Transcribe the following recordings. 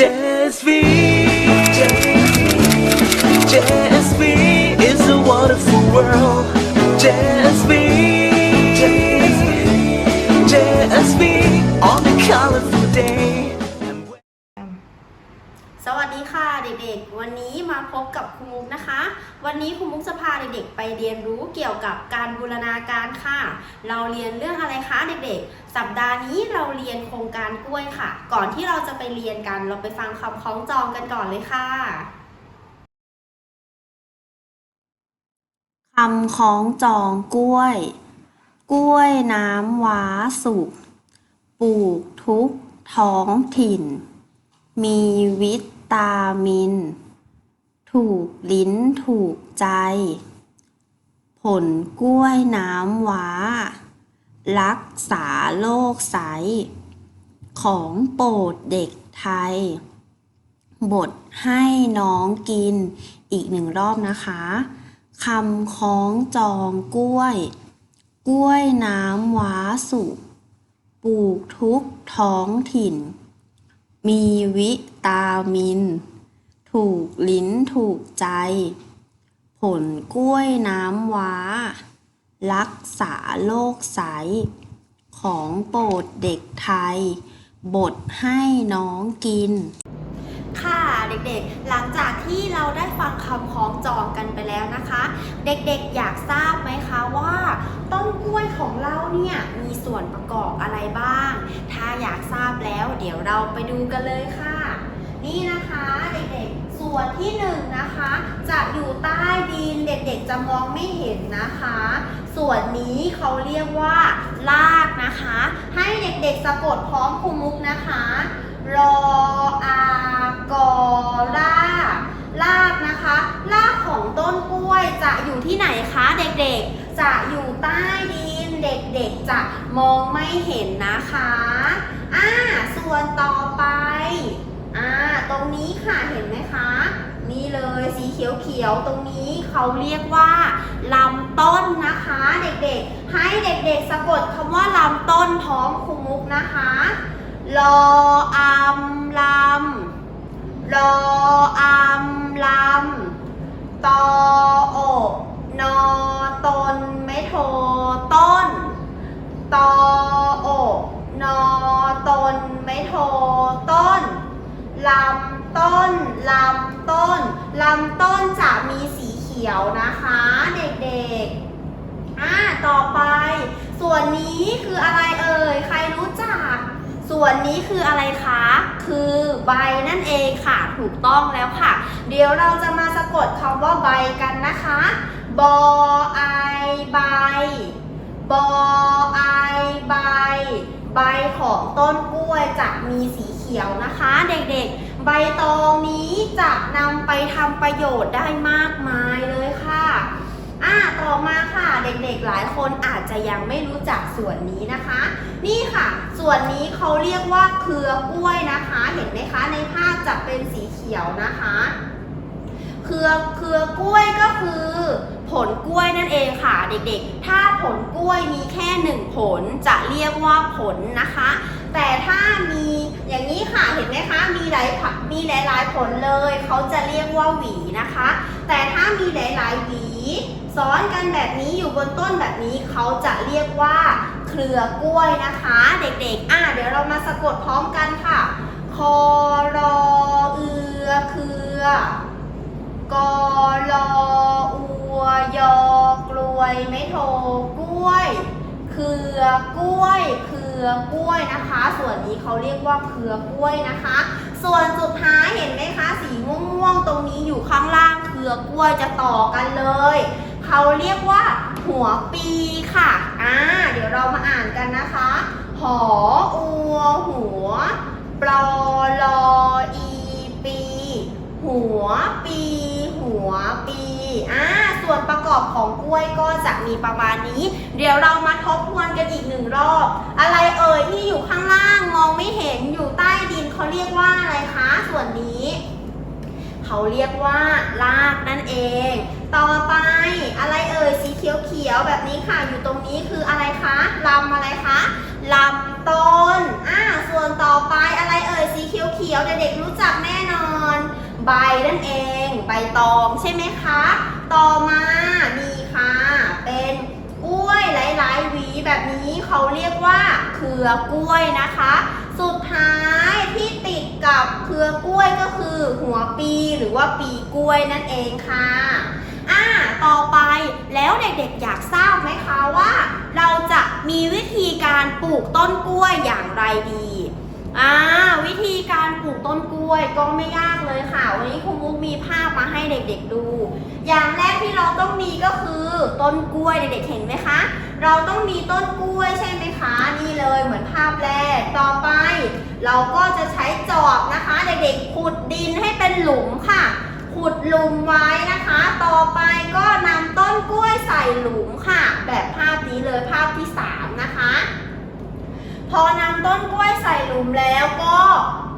Just V. Just V is a wonderful world. Jazz V. เด็กๆ วันนี้มาพบกับครูมุกนะคะ วันนี้ครูมุกจะพาเด็กๆไปเรียนรู้เกี่ยวกับการบูรณาการค่ะ เราเรียนเรื่องอะไรคะเด็กๆ สัปดาห์นี้เราเรียนโครงการกล้วยค่ะ ก่อนที่เราจะไปเรียนกัน เราไปฟังคำคล้องจองกันก่อนเลยค่ะคำคล้องจองกล้วย กล้วยน้ำว้าสุกปลูกทุกท้องถิ่น มีวิต ตามิน ถูกลิ้นถูกใจ ผลกล้วยน้ำว้า รักษาโรคไสของโปรดเด็กไทย บทให้น้องกินอีกหนึ่งรอบนะคะคำคล้องจองกล้วย กล้วยน้ำว้าสุกปลูกทุกท้องถิ่น มีวิตามิน ถูกลิ้นถูกใจ ผลกล้วยน้ำว้า รักษาโรคใส ของโปรดเด็กไทย บทให้น้องกิน ค่ะเด็กๆ หลังจากที่เราได้ฟังคำคล้องจองกันไปแล้วนะคะ เด็กๆอยากทราบไหมคะว่าต้นกล้วยของเราเนี่ยมีส่วนประกอบอะไรบ้าง ถ้าอยากทราบแล้วเดี๋ยวเราไปดูกันเลยค่ะ นี่นะคะเด็กๆ ส่วนที่หนึ่งนะคะ จะอยู่ใต้ดินเด็กๆจะมองไม่เห็นนะคะ ส่วนนี้เขาเรียกว่า รากนะคะ ให้เด็กๆสะกดพร้อมครูมุกนะคะ รออากอรากรากนะคะ รากของต้นกล้วยจะอยู่ที่ไหนคะเด็กๆ จะอยู่ใต้ดินเด็กๆ จะมองไม่เห็นนะคะอ่าส่วนต่อไปอ่าตรงนี้ค่ะเห็นไหมคะ นี่เลยสีเขียวๆตรงนี้เขาเรียกว่าลำต้นนะคะ เด็กๆ ให้เด็กๆ สะกดคำว่าลำต้นพร้อมครูมุกนะคะ รออัมลำรออัมลำตออกนอตนไม่โทต้นตออกนอตนไม่โทต้นลำต้นลำต้นลำต้นจะมีสีเขียวนะคะเด็กๆอ่าต่อไป ส่วนนี้คืออะไรเอ่ย ใครรู้จัก ส่วนนี้คืออะไรคะ คือใบนั่นเองค่ะ ถูกต้องแล้วค่ะ เดี๋ยวเราจะมาสะกดคำว่าใบกันนะคะ บอไอใบบอไอใบ ใบของต้นกล้วยจะมีสีเขียวนะคะ เด็กๆ ใบตองนี้จะนำไปทำประโยชน์ได้มากมายเลยค่ะ อ่าต่อมาค่ะเด็กๆหลายคนอาจจะยังไม่รู้จักส่วนนี้นะคะ นี่ค่ะ ส่วนนี้เขาเรียกว่าเครือกล้วยนะคะ เห็นไหมคะในภาพจะเป็นสีเขียวนะคะเครือเครือกล้วยก็คือผลกล้วยนั่นเองค่ะเด็กๆ ถ้าผลกล้วยมีแค่หนึ่งผลจะเรียกว่าผลนะคะ แต่ถ้ามีอย่างนี้ค่ะเห็นไหมคะ มีหลายมีหลายๆผลเลย เขาจะเรียกว่าหวีนะคะ แต่ถ้ามีหลายๆหวี ซ้อนกันแบบนี้อยู่บนต้นแบบนี้เขาจะเรียกว่า เครือกล้วยนะคะ เด็กๆ อะเดี๋ยวเรามาสะกดพร้อมกันค่ะ คอรอเอือเครือกอลออัวยอกลวยไม่โทกล้วย เครือกล้วย เครือกล้วยนะคะ ส่วนนี้เขาเรียกว่าเครือกล้วยนะคะ ส่วนสุดท้ายเห็นไหมคะ สีม่วงๆตรงนี้อยู่ข้างล่าง เครือกล้วยจะต่อกันเลย เขาเรียกว่า หัวปีค่ะ อ่า เดี๋ยวเรามาอ่านกันนะคะ หออัวหัวปลอลออีปี หัวปี หัวปีอ่าส่วนประกอบของกล้วยก็จะมีประมาณนี้ เดี๋ยวเรามาทบทวนกันอีกหนึ่งรอบ อะไรเอ่ยที่อยู่ข้างล่างมองไม่เห็นอยู่ใต้ดินเขาเรียกว่าอะไรคะ ส่วนนี้ เขาเรียกว่า รากนั่นเอง ต่อไป ค่ะอยู่ตรงนี้คืออะไรคะลำอะไรคะลำต้นอ่าส่วนต่อไปอะไรเอ่ยสีเขียวยวเด็กๆรู้จักแน่นอน ใบนั่นเอง ใบตองใช่ไหมคะ ต่อมานี่ค่ะ เป็นกล้วยหลายๆหวีแบบนี้เขาเรียกว่าเครือกล้วยนะคะ สุดท้ายที่ติดกับเครือกล้วยก็คือหัวปีหรือว่าปีกล้วยนั่นเองค่ะ อ่าต่อไปแล้วเด็กๆอยากทราบไหมคะว่า เราจะมีวิธีการปลูกต้นกล้วยอย่างไรดีอ่าวิธีการปลูกต้นกล้วยก็ไม่ยากเลยค่ะ วันนี้ครูมุกมีภาพมาให้เด็กๆดู อย่างแรกที่เราต้องมีก็คือต้นกล้วยเด็กๆเห็นไหมคะ เราต้องมีต้นกล้วยใช่ไหมคะนี่เลยเหมือนภาพแรกต่อไป เราก็จะใช้จอบนะคะ เด็กๆขุดดินให้เป็นหลุมค่ะ ขุดหลุมไว้นะคะ ต่อไปก็นำต้นกล้วยใส่หลุมค่ะ แบบภาพนี้เลยภาพที่สามนะคะ พอนำต้นกล้วยใส่หลุมแล้วก็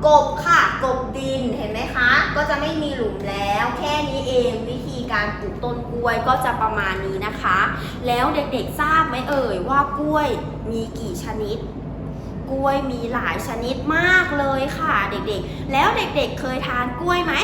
กบค่ะกบดินเห็นไหมคะ ก็จะไม่มีหลุมแล้ว แค่นี้เองวิธีการปลูกต้นกล้วยก็จะประมาณนี้นะคะ แล้วเด็กๆทราบไหมเอ่ยว่ากล้วยมีกี่ชนิด กล้วยมีหลายชนิดมากเลยค่ะ เด็กๆ แล้วเด็กๆเคยทานกล้วยไหม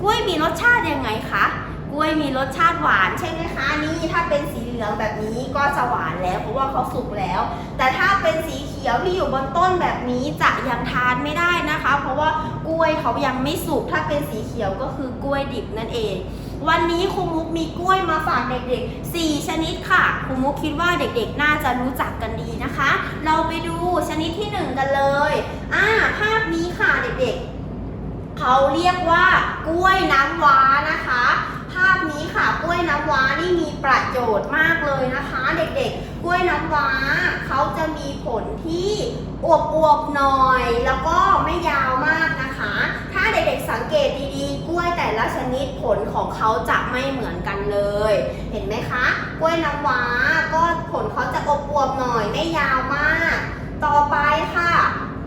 กล้วยมีรสชาติยังไงคะกล้วยมีรสชาติหวานใช่ไหมคะนี่ถ้าเป็นสีเหลืองแบบนี้ก็จะหวานแล้วเพราะว่าเขาสุกแล้ว แต่ถ้าเป็นสีเขียวที่อยู่บนต้นแบบนี้จะยังทานไม่ได้นะคะ เพราะว่ากล้วยเขายังไม่สุกถ้าเป็นสีเขียวก็คือกล้วยดิบนั่นเอง วันนี้ครูมุกมีกล้วยมาฝากเด็กๆ 4 ชนิดค่ะครูมุกคิดว่าเด็กๆ น่าจะรู้จักกันดีนะคะ เราไปดูชนิดที่ 1 กันเลยอ่าภาพนี้ค่ะเด็กๆ เขาเรียกว่ากล้วยน้ำว้านะคะ ภาพนี้ค่ะกล้วยน้ำว้านี่มีประโยชน์มากเลยนะคะ เด็กๆ กล้วยน้ำว้าเขาจะมีผลที่อวบๆหน่อย แล้วก็ไม่ยาวมากนะคะ ถ้าเด็กๆสังเกตดีๆ กล้วยแต่ละชนิดผลของเขาจะไม่เหมือนกันเลย เห็นไหมคะ กล้วยน้ำว้าก็ผลเขาจะอวบๆหน่อยไม่ยาวมาก ต่อไปค่ะ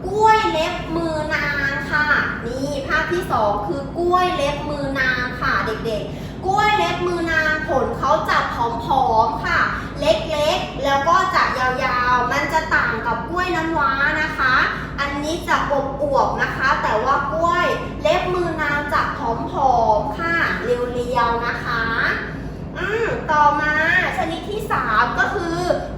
กล้วยเล็บมือนางค่ะ นี่ภาพที่สองคือกล้วยเล็บมือนางค่ะเด็กๆ กล้วยเล็บมือนางผลเขาจะผอมๆค่ะ เล็กๆ แล้วก็จะยาวๆ มันจะต่างกับกล้วยน้ำว้านะคะ อันนี้จะอบอวบนะคะ แต่ว่ากล้วยเล็บมือนางจะผอมๆค่ะเรียวๆนะคะ อืมต่อมาชนิดที่ 3 ก็คือ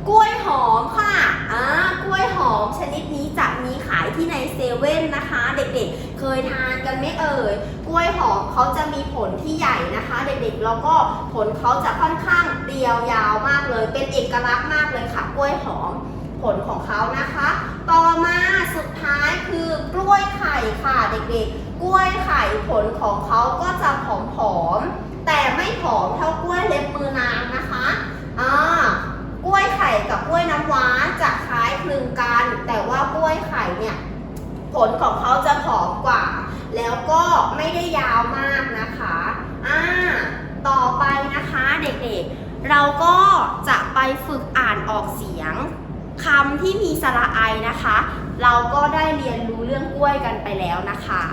กล้วยหอมค่ะอ่ากล้วยหอมชนิดนี้จะมีขายที่ในเซเว่นนะคะ เด็กๆ เคยทานกันไหมเอ่ย กล้วยหอมเขาจะมีผลที่ใหญ่นะคะ เด็กๆ แล้วก็ผลเขาจะค่อนข้างเรียวยาวมากเลย เป็นเอกลักษณ์มากเลยค่ะ กล้วยหอมผลของเขานะคะ ต่อมาสุดท้ายคือกล้วยไข่ค่ะเด็กๆ กล้วยไข่ผลของเขาก็จะผอมๆ แต่ไม่ผอมเท่ากล้วยเล็บมือนางนะคะอ่ากล้วยไข่กับกล้วยน้ำว้าจะคล้ายคลึงกัน แต่ว่ากล้วยไข่เนี่ยผลของเขาจะผอมกว่า แล้วก็ไม่ได้ยาวมากนะคะอ่าต่อไปนะคะเด็กๆ เราก็จะไปฝึกอ่านออกเสียงคำที่มีสระไอนะคะ เราก็ได้เรียนรู้เรื่องกล้วยกันไปแล้วนะคะ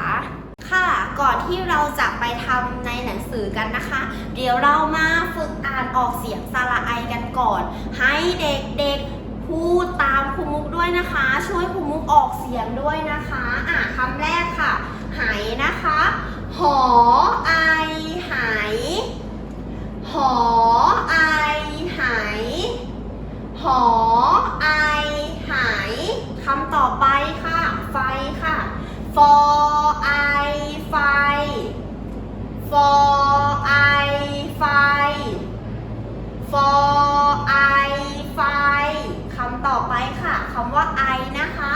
ค่ะก่อนที่เราจะไปทำในหนังสือกันนะคะ เดี๋ยวเรามาฝึกอ่านออกเสียงสระไอกันก่อน ให้เด็กๆพูดตามครูมุกด้วยนะคะ ช่วยครูมุกออกเสียงด้วยนะคะ อะคำแรกค่ะ ไหนะคะ หอไอไหหอไอไหหอไอไหคำต่อไปค่ะ ไฟค่ะ for i ไฟ for i ไฟ for i ไฟคำต่อไปค่ะคำว่า i นะคะ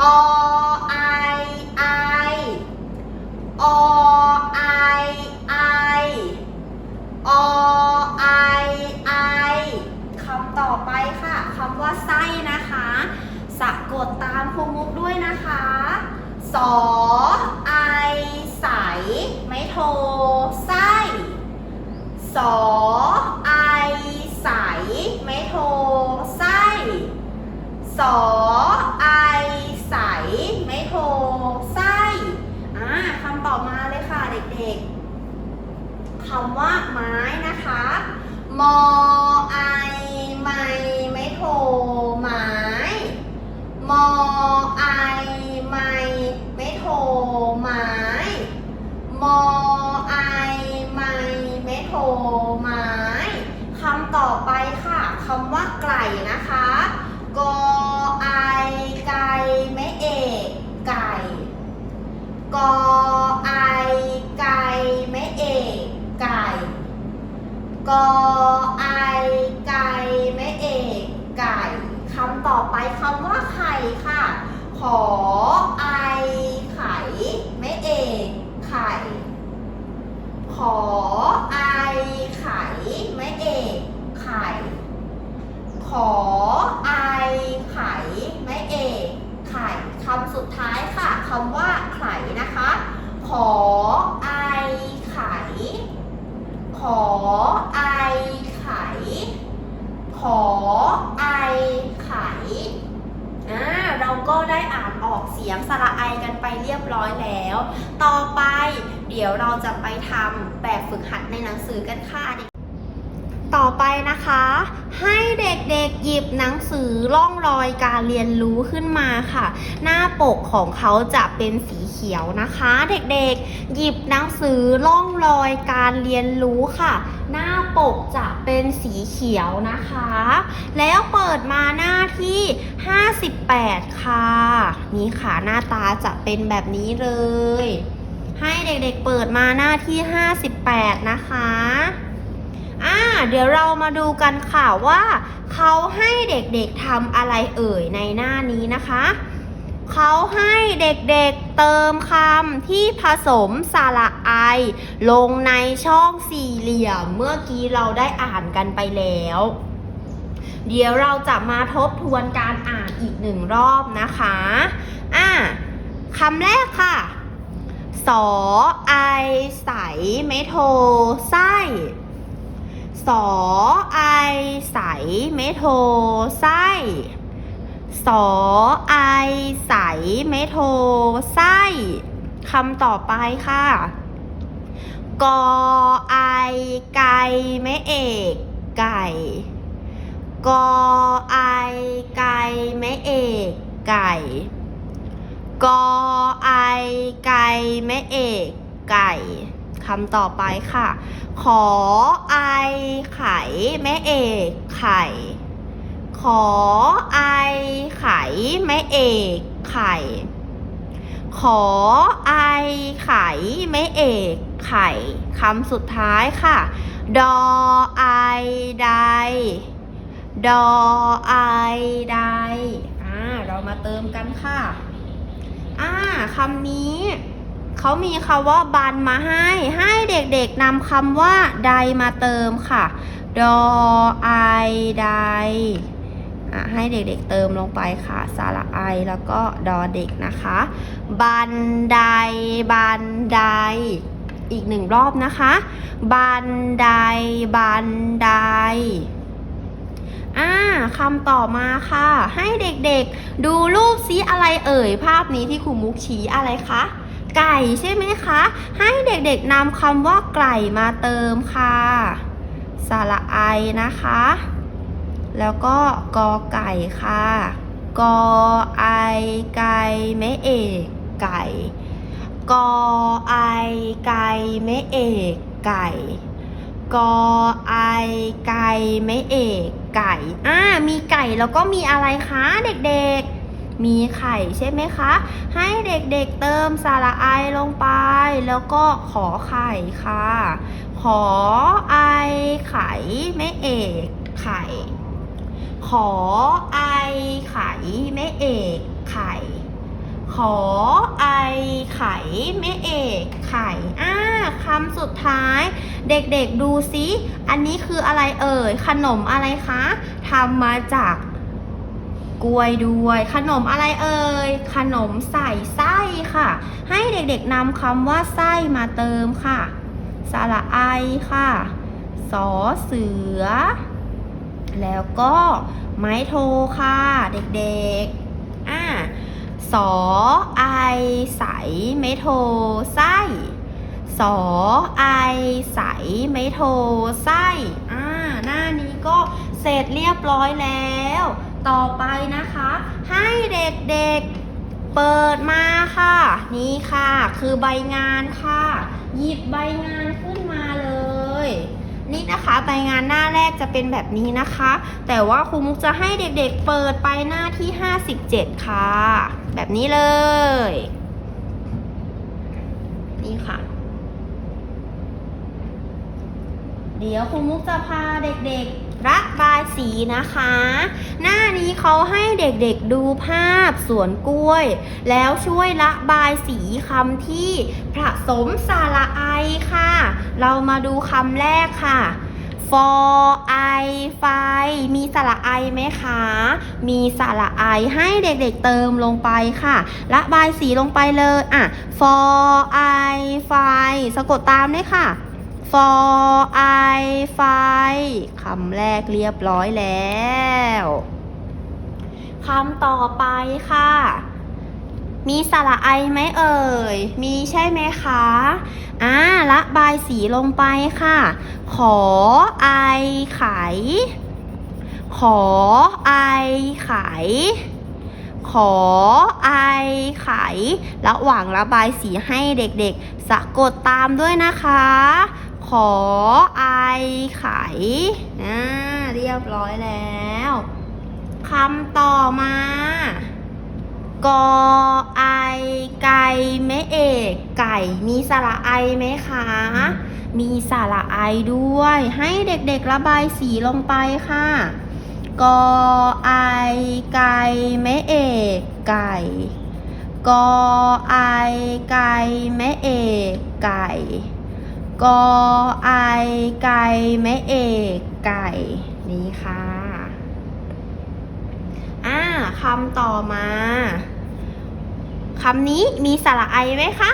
o คำว่าไม้นะคะมอ กอไอไก่แม่เอกไก่คำต่อไปคำว่าไข่ค่ะ ขอไอไข่แม่เอกไข่ขอไอไข่แม่เอกไข่ขอไอไข่แม่เอกไข่คำสุดท้ายค่ะคำว่าไข่นะคะ ขอไอ ขอไอไข่ขอไอไข่อ่าเราก็ได้อ่านออกเสียงสระไอกันไปเรียบร้อยแล้ว ต่อไปเดี๋ยวเราจะไปทำแบบฝึกหัดในหนังสือกันค่ะ ต่อไปนะคะ ให้เด็กๆหยิบหนังสือร่องรอยการเรียนรู้ขึ้นมาค่ะ หน้าปกของเขาจะเป็นสีเขียวนะคะ เด็กๆ หยิบหนังสือร่องรอยการเรียนรู้ค่ะ หน้าปกจะเป็นสีเขียวนะคะ แล้วเปิดมาหน้าที่ 58 ค่ะ นี่ค่ะหน้าตาจะเป็นแบบนี้เลย ให้เด็กๆเปิดมาหน้าที่ 58 นะคะ เดี๋ยวเรามาดูกันค่ะว่าเขาให้เด็กๆทำอะไรเอ่ยในหน้านี้นะคะ เขาให้เด็กๆเติมคำที่ผสมสระไอ ลงในช่องสี่เหลี่ยม เมื่อกี้เราได้อ่านกันไปแล้ว เดี๋ยวเราจะมาทบทวนการอ่านอีกหนึ่งรอบนะคะอ่าคำแรกค่ะสอไอใส ไม่โท ไส้ สอไอใสไม่โทไส้สอไอใสไม่โทไส้คำต่อไปค่ะ กอไอไก่ไม่เอกไก่ กอไอไก่ไม่เอกไก่ กอไอไก่ไม่เอกไก่ คำต่อไปค่ะ ขอไอไข่แม่เอกไข่ ขอไอไข่แม่เอกไข่ ขอไอไข่แม่เอกไข่คำสุดท้ายค่ะ ดอไอใดดอไอใดอ่าเรามาเติมกันค่ะ อ่าคำนี้ เขามีคำว่าบันมาให้ ให้เด็กๆนำคำว่าใดมาเติมค่ะ ดอไอใดให้เด็กๆเติมลงไปค่ะ สระไอแล้วก็ดอเด็กนะคะ บันได บันได อีกหนึ่งรอบนะคะ บันได บันไดอ่าคำต่อมาค่ะ ให้เด็กๆ ดูรูปซิอะไรเอ่ย ภาพนี้ที่ครูมุกชี้อะไรคะ ไก่ใช่ไหมคะ ให้เด็กๆนำคำว่าไก่มาเติมค่ะ สระไอนะคะ แล้วก็กอไก่ค่ะ กอไอไก่ไม่เอกไก่ กอไอไก่ไม่เอกไก่กอไอไก่ไม่เอกไก่ อ่า มีไก่แล้วก็มีอะไรคะเด็กๆ มีไข่ใช่ไหมคะ ให้เด็กๆเติมสาระไอลงไป แล้วก็ขอไข่ค่ะ ขอไอไข่ไม่เอกไข่ ขอไอไข่ไม่เอกไข่ ขอไอไข่ไม่เอกไข่อ่าคำสุดท้าย เด็กๆดูซิ อันนี้คืออะไรเอ่ย ขนมอะไรคะทำมาจาก กล้วยด้วย ขนมอะไรเอ่ย ขนมใส่ไส้ค่ะ ให้เด็กๆนำคำว่าไส้มาเติมค่ะ สระไอค่ะสอเสือ แล้วก็ไม้โทค่ะ เด็กๆอ่าสอไอใสไมโทไส้สอไอใสไมโทไส้อ่าหน้านี้ก็เสร็จเรียบร้อยแล้ว ต่อไปนะคะ ให้เด็กๆเปิดมาค่ะ นี่ค่ะ คือใบงานค่ะ หยิบใบงานขึ้นมาเลย นี่นะคะใบงานหน้าแรกจะเป็นแบบนี้นะคะ แต่ว่าครูมุกจะให้เด็กๆเปิดไปหน้าที่ 57 ค่ะ แบบนี้เลย นี่ค่ะเดี๋ยวครูมุกจะพาเด็กๆ ระบายสีนะคะ หน้านี้เขาให้เด็กๆดูภาพสวนกล้วย แล้วช่วยระบายสีคำที่ผสมสาระไอค่ะ เรามาดูคำแรกค่ะ for i ไฟ มีสระไอไหมคะ มีสระไอให้เด็กๆเติมลงไปค่ะระบายสีลงไปเลยอะ for i ไฟ สะกดตามด้วยค่ะ for i ไฟคำแรกเรียบร้อยแล้วคำต่อไปค่ะ มีสระไอไหมเอ่ย มีใช่ไหมคะอ่าระบายสีลงไปค่ะ ขอไอไข ขอไอไขขอไอไข ระหว่างระบายสีให้เด็กๆ สะกดตามด้วยนะคะ ขอไอไขอ่าเรียบร้อยแล้วคำต่อมากอไอไก่แม่เอกไก่มีสระไอไหมคะ มีสระไอด้วย ให้เด็กๆระบายสีลงไปค่ะกอไอไก่แม่เอกไก่กอไอไก่แม่เอกไก่ กอไอไก่แม่เอกไก่นี่ค่ะอ่าคำต่อมาคำนี้มีสระไอไหมคะ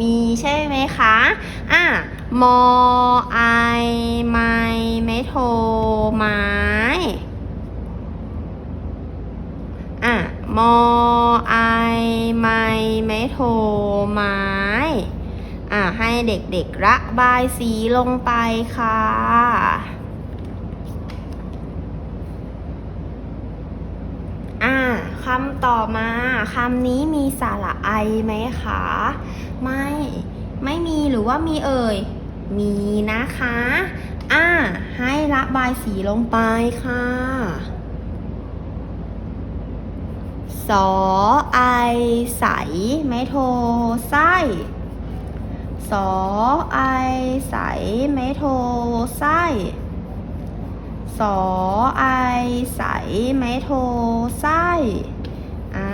มีใช่ไหมคะอ่ามอไอไม้ไม่โทไม้อะมอไอไม้ไม่โทไม้ อะให้เด็กๆระบายสีลงไปค่ะ อ่าคำต่อมาคำนี้มีสระไอไหมคะ ไม่ ไม่มีหรือว่ามีเอ่ย มีนะคะ อ่า ให้ระบายสีลงไปค่ะสอไอใส ไม่โทไส้ สอไอใสไม่โทไส้สอไอใสไม้โทไส้อ่า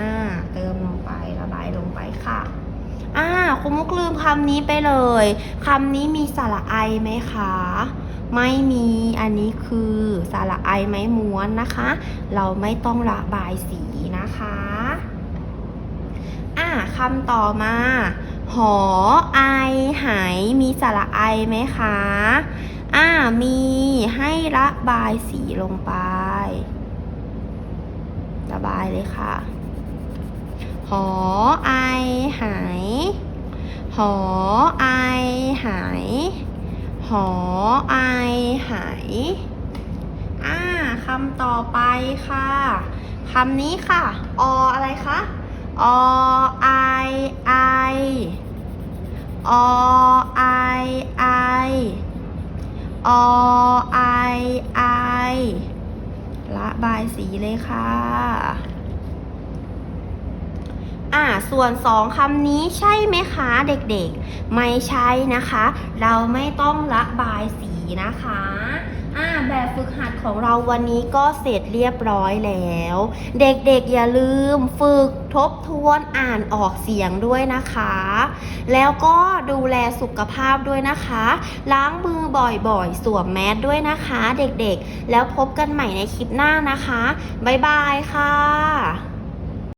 เติมลงไประบายลงไปค่ะอ่าคุณมุกลืมคำนี้ไปเลยคำนี้มีสระไอไหมคะไม่มีอันนี้คือสระไอไม้ม้วนนะคะ เราไม่ต้องระบายสีนะคะอ่าคำต่อมา หอไอหายมีสระไอไหมคะ อ่ามีให้ระบายสีลงไประบายเลยค่ะ หอไอหาย หอไอหาย หอไอหายอ่าคำต่อไปค่ะคำนี้ค่ะ ออะไรคะ อไอไออไอไออไอไอระบายสีเลยค่ะ อ่า ส่วนสองคำนี้ใช่ไหมคะเด็กๆ ไม่ใช่นะคะ เราไม่ต้องระบายสีนะคะ อ่าแบบฝึกหัดของเราวันนี้ก็เสร็จเรียบร้อยแล้ว เด็กๆอย่าลืมฝึกทบทวนอ่านออกเสียงด้วยนะคะ แล้วก็ดูแลสุขภาพด้วยนะคะ ล้างมือบ่อยๆ สวมแมสด้วยนะคะ เด็กๆ แล้วพบกันใหม่ในคลิปหน้านะคะ บ๊ายบายค่ะ